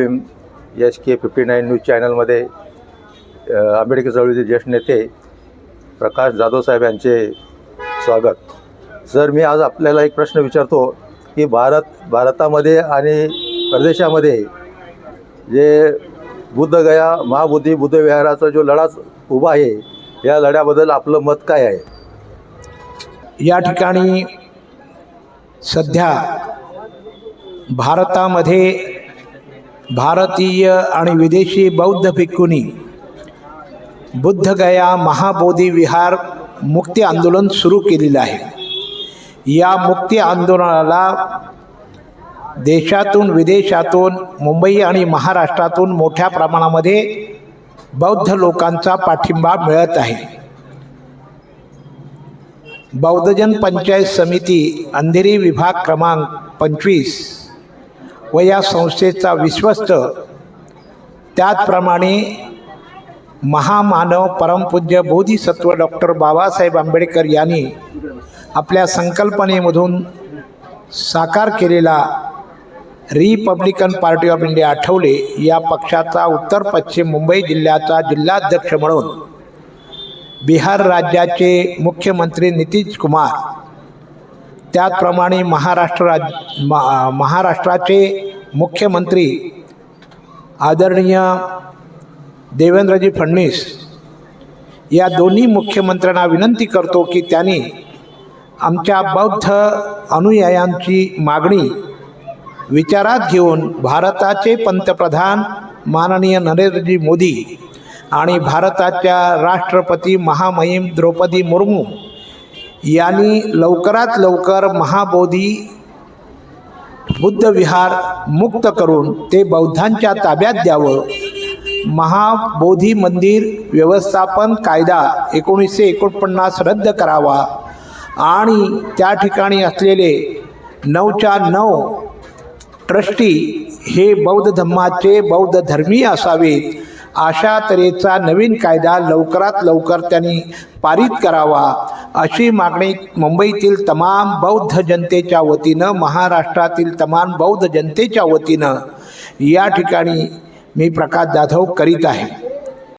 H K fifty nine news चॅनलमध्ये आंबेडकर चळवळीचे ज्येष्ठ नेते प्रकाश जाधव साहेब यांचे स्वागत. सर मी आज आपल्याला एक प्रश्न विचारतो की भारत भारतामध्ये आणि परदेशामध्ये जे बुद्धगया महाबुद्धी बुद्धविहाराचा जो लढा उभा आहे या लढ्याबद्दल आपलं मत काय आहे? या ठिकाणी सध्या भारतामध्ये भारतीय आणि विदेशी बौद्ध भिक्खूंनी बुद्धगया महाबोधी विहार मुक्ती आंदोलन सुरू केलेलं आहे. या मुक्ती आंदोलनाला देशातून विदेशातून मुंबई आणि महाराष्ट्रातून मोठ्या प्रमाणामध्ये बौद्ध लोकांचा पाठिंबा मिळत आहे. बौद्धजन पंचायत समिती अंधेरी विभाग क्रमांक पंचवीस व या संस्थेचा विश्वस्त. त्याचप्रमाणे महामानव परमपूज्य बोधिसत्व डॉक्टर बाबासाहेब आंबेडकर यांनी आपल्या संकल्पनेमधून साकार केलेला Republican Party of India Athawale या पक्षाचा उत्तर पश्चिम मुंबई जिल्ह्याचा जिल्हाध्यक्ष म्हणून बिहार राज्याचे मुख्यमंत्री नितीश कुमार त्याचप्रमाणे महाराष्ट्र राज मा- महाराष्ट्राचे मुख्यमंत्री आदरणीय देवेंद्रजी फडणवीस या दोन्ही मुख्यमंत्र्यांना विनंती करतो की त्यांनी आमच्या बौद्ध अनुयायांची मागणी विचारात घेऊन भारताचे पंतप्रधान माननीय नरेंद्रजी मोदी आणि भारताच्या राष्ट्रपती महामहिम द्रौपदी मुर्मू यांनी लवकरात लवकर महाबोधी बुद्ध विहार मुक्त करून ते बौद्धांच्या ताब्यात द्यावं. महाबोधी मंदिर व्यवस्थापन कायदा एकोणीसशे एकोणपन्नास रद्द करावा आणि त्या ठिकाणी असलेले नऊच्या नऊ ट्रस्टी हे बौद्ध धम्माचे बौद्ध धर्मीय असावेत अशा तऱ्हेचा नवीन कायदा लवकरात लवकर त्यांनी पारित करावा. अशी मागणी मुंबईतील तमाम बौद्ध जनतेच्या वतीनं महाराष्ट्रातील तमाम बौद्ध जनतेच्या वतीनं या ठिकाणी मी प्रकाश जाधव करीत आहे.